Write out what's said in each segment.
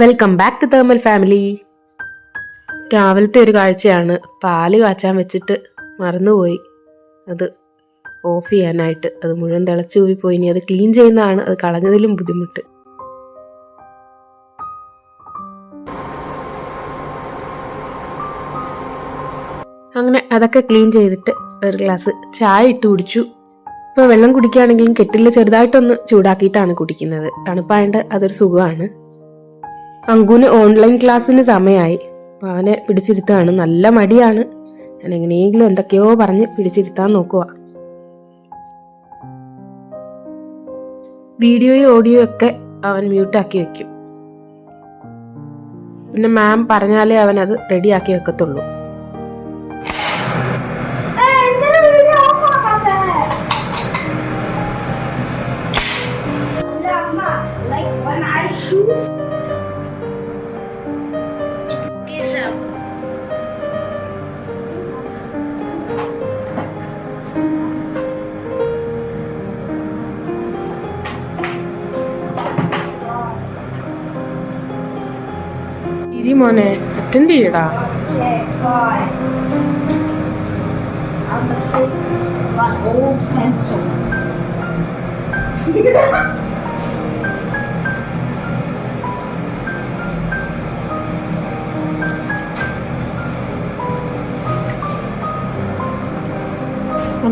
Welcome back to thermal family രാവിലത്തെ ഒരു കാഴ്ചയാണ്. പാൽ കാച്ചാൻ വെച്ചിട്ട് മറന്നുപോയി. അത് ഓഫ് ചെയ്യാനായിട്ട്. അത് മുഴുവൻ തിളച്ചു പോയി ഇനി അത് ക്ലീൻ ചെയ്യുന്നതാണ്. അത് കളഞ്ഞതിലും ബുദ്ധിമുട്ട്. അങ്ങനെ അതൊക്കെ ക്ലീൻ ചെയ്തിട്ട് ഒരു ഗ്ലാസ് ചായ ഇട്ട് കുടിച്ചു. ഇപ്പോൾ വെള്ളം കുടിക്കുകയാണെങ്കിലും കെറ്റിൽ ചെറുതായിട്ടൊന്ന് ചൂടാക്കിയിട്ടാണ് കുടിക്കുന്നത്. തണുപ്പായതുകൊണ്ട് അതൊരു സുഖമാണ്. അങ്കുന് ഓൺലൈൻ ക്ലാസ്സിന് സമയമായി അപ്പോൾ അവനെ പിടിച്ചിരുത്താണ് നല്ല മടിയാണ്. ഞാൻ എങ്ങനെയെങ്കിലും എന്തൊക്കെയോ പറഞ്ഞ് പിടിച്ചിരുത്താൻ നോക്കുക വീഡിയോയും ഓഡിയോ ഒക്കെ അവൻ മ്യൂട്ടാക്കി വെക്കും. പിന്നെ മാം പറഞ്ഞാലേ അവൻ അത് റെഡിയാക്കി വെക്കത്തുള്ളൂ. Thank when ഇരി മോനെ അറ്റൻഡ് ചെയ്യടാ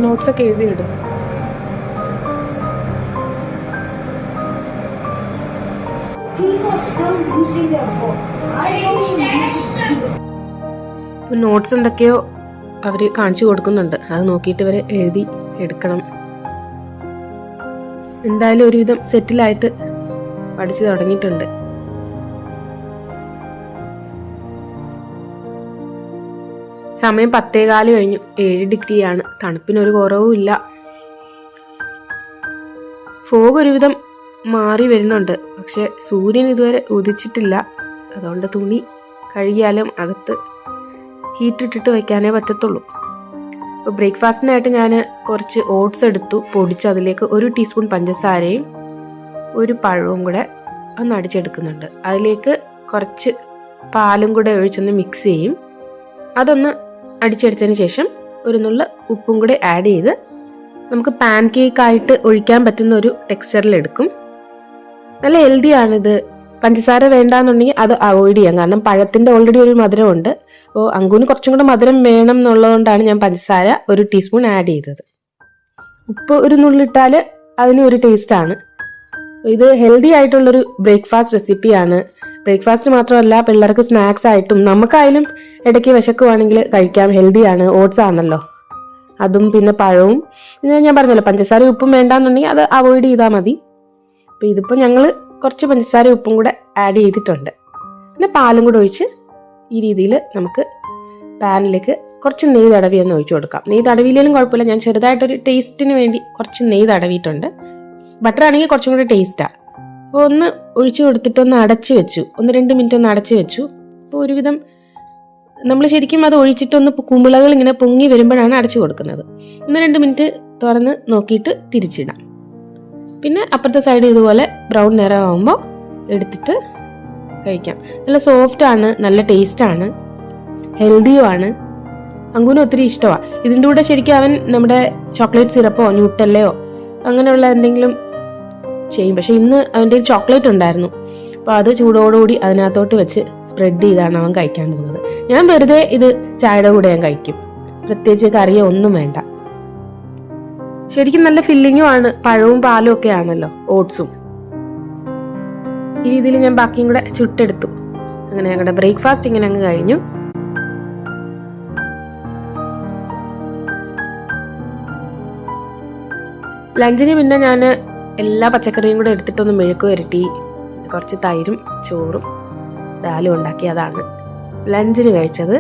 നോട്ട്സൊക്കെ bye. നോട്ട്സ് എന്തൊക്കെയോ അവർ കാണിച്ചു കൊടുക്കുന്നുണ്ട്. അത് നോക്കിയിട്ട് ഇവരെ എഴുതി എടുക്കണം. എന്തായാലും ഒരുവിധം സെറ്റിലായിട്ട് പഠിച്ചു തുടങ്ങിയിട്ടുണ്ട്. സമയം പത്തേകാൽ കഴിഞ്ഞു. ഏഴ് ഡിഗ്രിയാണ് തണുപ്പിനൊരു കുറവും ഇല്ല. ഫോഗ് ഒരുവിധം മാറി വരുന്നുണ്ട്. പക്ഷെ സൂര്യൻ ഇതുവരെ ഉദിച്ചിട്ടില്ല. അതുകൊണ്ട് തുണി കഴുകിയാലും അകത്ത് ഹീറ്റ് ഇട്ടിട്ട് വെക്കാനേ പറ്റത്തുള്ളൂ. അപ്പോൾ ബ്രേക്ക്ഫാസ്റ്റിനായിട്ട് ഞാൻ കുറച്ച് ഓട്സ് എടുത്തു പൊടിച്ച് അതിലേക്ക് ഒരു ടീസ്പൂൺ പഞ്ചസാരയും ഒരു പഴവും കൂടെ ഒന്ന് അടിച്ചെടുക്കുന്നുണ്ട്. അതിലേക്ക് കുറച്ച് പാലും കൂടെ ഒഴിച്ചൊന്ന് മിക്സ് ചെയ്യും. അതൊന്ന് അടിച്ചെടുത്തതിന് ശേഷം ഒരു നുള്ള ഉപ്പും കൂടെ ആഡ് ചെയ്ത് നമുക്ക് പാൻ കേക്ക് ആയിട്ട് ഒഴിക്കാൻ പറ്റുന്ന ഒരു ടെക്സ്ചറിൽ എടുക്കും. നല്ല ഹെൽത്തി ആണിത്. പഞ്ചസാര വേണ്ടാന്നുണ്ടെങ്കിൽ അത് അവോയ്ഡ് ചെയ്യാം. കാരണം പഴത്തിന്റെ ഓൾറെഡി ഒരു മധുരമുണ്ട്. അപ്പോൾ അങ്കുവിന് കുറച്ചും കൂടെ മധുരം വേണം എന്നുള്ളതുകൊണ്ടാണ് ഞാൻ പഞ്ചസാര ഒരു ടീസ്പൂൺ ആഡ് ചെയ്തത്. ഉപ്പ് ഒരു നുള്ളിട്ടാൽ അതിന് ഒരു ടേസ്റ്റാണ് ഇത് ഹെൽത്തി ആയിട്ടുള്ളൊരു ബ്രേക്ക്ഫാസ്റ്റ് റെസിപ്പിയാണ് ബ്രേക്ക്ഫാസ്റ്റ് മാത്രമല്ല പിള്ളേർക്ക് സ്നാക്സ് ആയിട്ടും നമുക്കായാലും ഇടയ്ക്ക് വിശക്കുവാണെങ്കിൽ കഴിക്കാം. ഹെൽത്തിയാണ് ഓട്സ് ആണല്ലോ. അതും പിന്നെ പഴവും. ഞാൻ പറഞ്ഞല്ലോ പഞ്ചസാര ഉപ്പും വേണ്ടാന്നുണ്ടെങ്കിൽ അത് അവോയ്ഡ് ചെയ്താൽ മതി. അപ്പോൾ ഇതിപ്പോൾ ഞങ്ങൾ കുറച്ച് പഞ്ചസാര ഉപ്പും കൂടെ ആഡ് ചെയ്തിട്ടുണ്ട്. പിന്നെ പാലും കൂടെ ഒഴിച്ച് ഈ രീതിയിൽ നമുക്ക് പാനിലേക്ക് കുറച്ച് നെയ്യ് തടവി ഒന്ന് ഒഴിച്ചു കൊടുക്കാം. നെയ്യ് തടവിയില്ലെങ്കിലും കുഴപ്പമില്ല. ഞാൻ ചെറുതായിട്ടൊരു ടേസ്റ്റിന് വേണ്ടി കുറച്ച് നെയ്യ് തടവിയിട്ടുണ്ട്. ബട്ടർ ആണെങ്കിൽ കുറച്ചും കൂടി ടേസ്റ്റാണ് അപ്പോൾ ഒന്ന് ഒഴിച്ചു കൊടുത്തിട്ട് ഒന്ന് അടച്ച് വെച്ചു. ഒന്ന് രണ്ട് മിനിറ്റ് ഒന്ന് അടച്ച് വെച്ചു. അപ്പോൾ ഒരുവിധം നമ്മൾ ശരിക്കും അത് ഒഴിച്ചിട്ടൊന്ന് കുമ്പിളകൾ ഇങ്ങനെ പൊങ്ങി വരുമ്പോഴാണ് അടച്ചു കൊടുക്കുന്നത്. ഒന്ന് രണ്ട് മിനിറ്റ് തുറന്ന് നോക്കിയിട്ട് തിരിച്ചിടാം. പിന്നെ അപ്പുറത്തെ സൈഡ് ഇതുപോലെ ബ്രൗൺ നിറമാകുമ്പോൾ എടുത്തിട്ട് കഴിക്കാം. നല്ല സോഫ്റ്റാണ് നല്ല ടേസ്റ്റാണ് ആണ് ഹെൽത്തിയും ആണ്. അങ്കുവിന് ഒത്തിരി ഇഷ്ടമാണ് ഇതിന്റെ കൂടെ ശരിക്കും അവൻ നമ്മുടെ ചോക്ലേറ്റ് സിറപ്പോ ന്യൂട്ടല്ലയോ അങ്ങനെയുള്ള എന്തെങ്കിലും ചെയ്യും. പക്ഷെ ഇന്ന് അവന്റെ ചോക്ലേറ്റ് ഉണ്ടായിരുന്നു. അപ്പോൾ അത് ചൂടോടുകൂടി അതിനകത്തോട്ട് വെച്ച് സ്പ്രെഡ് ചെയ്താണ് അവൻ കഴിക്കാൻ പോകുന്നത്. ഞാൻ വെറുതെ ഇത് ചായയുടെ കൂടെ ഞാൻ കഴിക്കും. പ്രത്യേകിച്ച് കറിയോ ഒന്നും വേണ്ട. ശരിക്കും നല്ല ഫില്ലിങ്ങും ആണ്. പഴവും പാലും ഒക്കെ ആണല്ലോ ഓട്സും ഈ രീതിയിൽ ഞാൻ ബാക്കിയും കൂടെ ചുട്ടെടുത്തു. അങ്ങനെ ഞങ്ങളുടെ ബ്രേക്ക്ഫാസ്റ്റ് ഇങ്ങനെ അങ്ങ് കഴിഞ്ഞു. ലഞ്ചിന് പിന്നെ ഞാൻ എല്ലാ പച്ചക്കറിയും കൂടെ എടുത്തിട്ടൊന്ന് മെഴുക്ക് വരട്ടി കുറച്ച് തൈരും ചോറും ദാലും ഉണ്ടാക്കി അതാണ് ലഞ്ചിന് കഴിച്ചത്.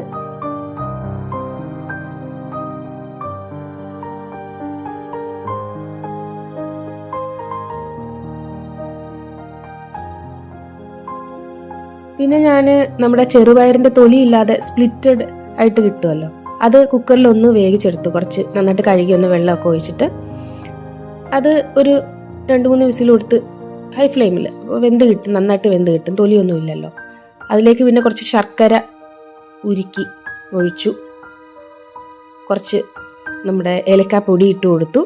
പിന്നെ ഞാൻ നമ്മുടെ ചെറുപയറിന്റെ തൊലിയില്ലാതെ സ്പ്ലിറ്റഡ് ആയിട്ട് കിട്ടുമല്ലോ അത് കുക്കറിൽ ഒന്ന് വേവിച്ചെടുത്തു. കുറച്ച് നന്നായിട്ട് കഴുകി ഒന്ന് വെള്ളമൊക്കെ ഒഴിച്ചിട്ട് അത് ഒരു രണ്ട് മൂന്ന് വിസിൽ കൊടുത്ത് ഹൈ ഫ്ലെയിമിൽ വെന്ത് കിട്ടും നന്നായിട്ട് വെന്ത് കിട്ടും. തൊലിയൊന്നും ഇല്ലല്ലോ. അതിലേക്ക് പിന്നെ കുറച്ച് ശർക്കര ഉരുക്കി ഒഴിച്ചു. കുറച്ച് നമ്മുടെ ഏലക്കാപ്പൊടി ഇട്ട് കൊടുത്തു.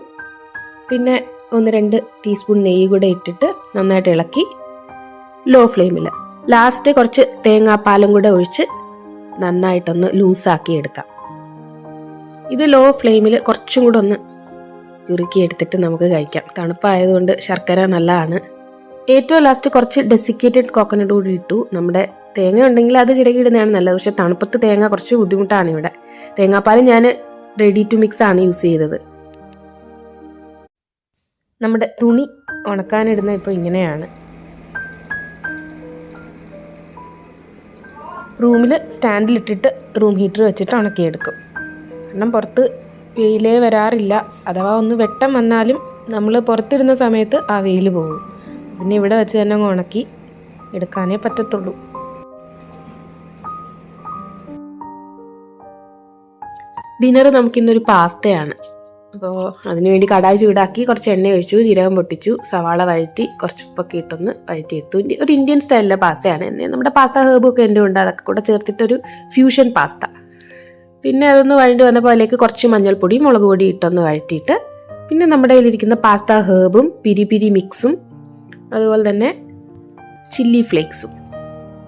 പിന്നെ ഒന്ന് രണ്ട് ടീസ്പൂൺ നെയ്യ് കൂടെ ഇട്ടിട്ട് നന്നായിട്ട് ഇളക്കി ലോ. ഫ്ലെയിമിൽ ലാസ്റ്റ് കുറച്ച് തേങ്ങാപ്പാലും കൂടെ ഒഴിച്ച് നന്നായിട്ടൊന്ന് ലൂസാക്കി എടുക്കാം. ഇത് ലോ ഫ്ലെയിമിൽ കുറച്ചും കൂടെ ഒന്ന് കുറുക്കി എടുത്തിട്ട് നമുക്ക് കഴിക്കാം. തണുപ്പായതുകൊണ്ട് ശർക്കര നല്ലതാണ്. ഏറ്റവും ലാസ്റ്റ് കുറച്ച് ഡെസിക്കേറ്റഡ് കോക്കനട്ട് കൂടി ഇട്ടു. നമ്മുടെ തേങ്ങ ഉണ്ടെങ്കിൽ അത് ചിരകിയിടുന്നതാണ് നല്ലത്. പക്ഷേ തണുപ്പത്ത് തേങ്ങ കുറച്ച് ബുദ്ധിമുട്ടാണ് ഇവിടെ. തേങ്ങാപ്പാൽ ഞാൻ റെഡി ടു മിക്സ് ആണ് യൂസ് ചെയ്തത്. നമ്മുടെ തുണി ഉണക്കാനിടുന്ന ഇപ്പോൾ ഇങ്ങനെയാണ്. റൂമിൽ സ്റ്റാൻഡിലിട്ടിട്ട് റൂം ഹീറ്റർ വെച്ചിട്ട് ഉണക്കിയെടുക്കും. കാരണം പുറത്ത് വെയിലേ വരാറില്ല. അഥവാ ഒന്ന് വെട്ടം വന്നാലും നമ്മൾ പുറത്തിരുന്ന സമയത്ത് ആ വെയിൽ പോകും. പിന്നെ ഇവിടെ വെച്ച് തന്നെ ഉണക്കി എടുക്കാനേ പറ്റത്തുള്ളൂ. ഡിന്നർ നമുക്കിന്നൊരു പാസ്തയാണ്. അപ്പോൾ അതിനുവേണ്ടി കടായി ചൂടാക്കി കുറച്ച് എണ്ണ ഒഴിച്ചു ജീരകം പൊട്ടിച്ചു സവാള വഴറ്റി കുറച്ച് ഉപ്പൊക്കെ ഇട്ടൊന്ന് വഴറ്റിയെടുത്തു. ഒരു ഇന്ത്യൻ സ്റ്റൈലിലെ പാസ്തയാണ്. എന്നെ നമ്മുടെ പാസ്ത ഹേബൊക്കെ എന്റെ ഉണ്ട് അതൊക്കെ കൂടെ ചേർത്തിട്ടൊരു ഫ്യൂഷൻ പാസ്ത. പിന്നെ അതൊന്ന് വഴണ്ടി വന്നപ്പോൾ അതിലേക്ക് കുറച്ച് മഞ്ഞൾപ്പൊടി മുളക് പൊടി ഇട്ടൊന്ന് വഴറ്റിയിട്ട് പിന്നെ നമ്മുടെ കയ്യിലിരിക്കുന്ന പാസ്ത ഹേബും പിരി പിരി മിക്സും അതുപോലെ തന്നെ ചില്ലി ഫ്ലേക്സും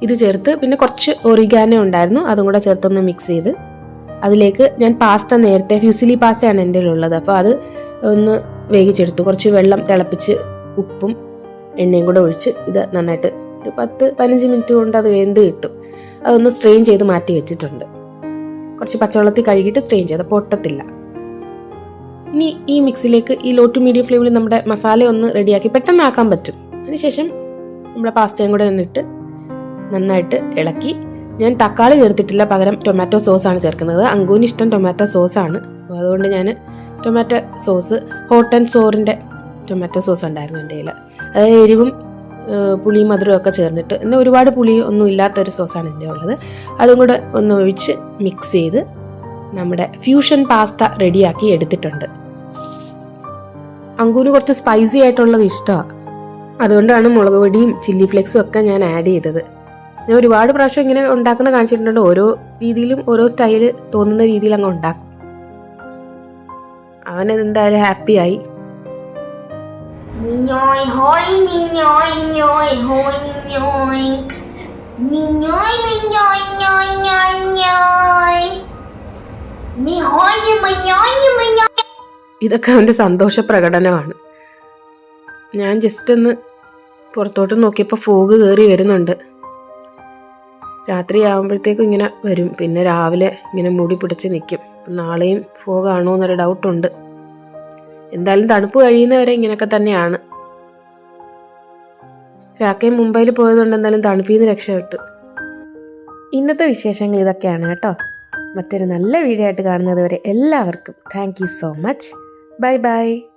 ഇത് ചേർത്ത് പിന്നെ കുറച്ച് ഒറിഗാനോ ഉണ്ടായിരുന്നു അതും കൂടെ ചേർത്തൊന്ന് മിക്സ് ചെയ്ത് അതിലേക്ക് ഞാൻ പാസ്ത നേരത്തെ ഫ്യൂസിലി പാസ്തയാണ് എന്റെ ഉള്ളത് അപ്പോൾ അത് ഒന്ന് വേവിച്ചെടുത്തു. കുറച്ച് വെള്ളം തിളപ്പിച്ച് ഉപ്പും എണ്ണയും കൂടെ ഒഴിച്ച് ഇത് നന്നായിട്ട് ഒരു പത്ത് പതിനഞ്ച് മിനിറ്റ് കൊണ്ട് അത് വെന്ത് കിട്ടും. അതൊന്ന് സ്ട്രെയിൻ ചെയ്ത് മാറ്റി വെച്ചിട്ടുണ്ട്. കുറച്ച് പച്ചവെള്ളത്തിൽ കഴുകിയിട്ട് സ്ട്രെയിൻ ചെയ്ത് പൊട്ടത്തില്ല. ഇനി ഈ മിക്സിലേക്ക് ഈ ലോ ടു മീഡിയം ഫ്ലെയിമിൽ നമ്മുടെ മസാല ഒന്ന് റെഡിയാക്കി പെട്ടെന്ന് ആക്കാൻ പറ്റും. അതിനുശേഷം നമ്മുടെ പാസ്തയും കൂടെ നിന്നിട്ട് നന്നായിട്ട് ഇളക്കി ഞാൻ തക്കാളി ചേർത്തിട്ടില്ല പകരം ടൊമാറ്റോ സോസാണ് ചേർക്കുന്നത്. അങ്കൂന് ഇഷ്ടം ടൊമാറ്റോ സോസാണ് അപ്പോൾ അതുകൊണ്ട് ഞാൻ ടൊമാറ്റോ സോസ് ഹോട്ട് ആൻഡ് സോറിന്റെ ടൊമാറ്റോ സോസ് ഉണ്ടായിരുന്നു എന്റെ കയ്യിൽ അതായത് എരിവും പുളിയും മധുരവും ഒക്കെ ചേർന്നിട്ട്. പിന്നെ ഒരുപാട് പുളി ഒന്നും ഇല്ലാത്തൊരു സോസാണ് എന്റെ ഉള്ളത് അതും കൂടെ ഒന്ന് ഒഴിച്ച് മിക്സ് ചെയ്ത് നമ്മുടെ ഫ്യൂഷൻ പാസ്ത റെഡിയാക്കി എടുത്തിട്ടുണ്ട്. അങ്കൂന് കുറച്ച് സ്പൈസി ആയിട്ടുള്ളത് ഇഷ്ടമാണ്. അതുകൊണ്ടാണ് മുളക് പൊടിയും ചില്ലി ഫ്ലേക്സും ഒക്കെ ഞാൻ ആഡ് ചെയ്തത്. ഞാൻ ഒരുപാട് പ്രാവശ്യം ഇങ്ങനെ ഉണ്ടാക്കുന്ന കാണിച്ചിട്ടുണ്ട് ഓരോ രീതിയിലും ഓരോ സ്റ്റൈൽ തോന്നുന്ന രീതിയിൽ അങ്ങ് ഉണ്ടാക്കും അവൻ എന്തായാലും ഹാപ്പിയായി Minhoi, hoi, minhoi, nhoi, hoi, nhoi. Minhoi, minhoi, nhoi, nhoi, nhoi. Minhoi, minhoi, minhoi. ഇതൊക്കെ അവന്റെ സന്തോഷ പ്രകടനമാണ് ഞാൻ ജസ്റ്റ് ഒന്ന് പുറത്തോട്ട് നോക്കിയപ്പോൾ ഫോഗ് കയറി വരുന്നുണ്ട് രാത്രി ആകുമ്പോഴത്തേക്കും ഇങ്ങനെ വരും. പിന്നെ രാവിലെ ഇങ്ങനെ മൂടി പിടിച്ച് നിൽക്കും നാളെയും പോകാണോ എന്നൊരു ഡൗട്ടുണ്ട് എന്തായാലും തണുപ്പ് കഴിയുന്നവരെ ഇങ്ങനെയൊക്കെ തന്നെയാണ്. രാക്കയും മുംബൈയിൽ പോയതുകൊണ്ട് എന്തായാലും തണുപ്പിൽ നിന്ന് രക്ഷപ്പെട്ടു. ഇന്നത്തെ വിശേഷങ്ങൾ ഇതൊക്കെയാണ് കേട്ടോ. മറ്റൊരു നല്ല വീഡിയോ ആയിട്ട് കാണുന്നത് വരെ എല്ലാവർക്കും thank so much bye bye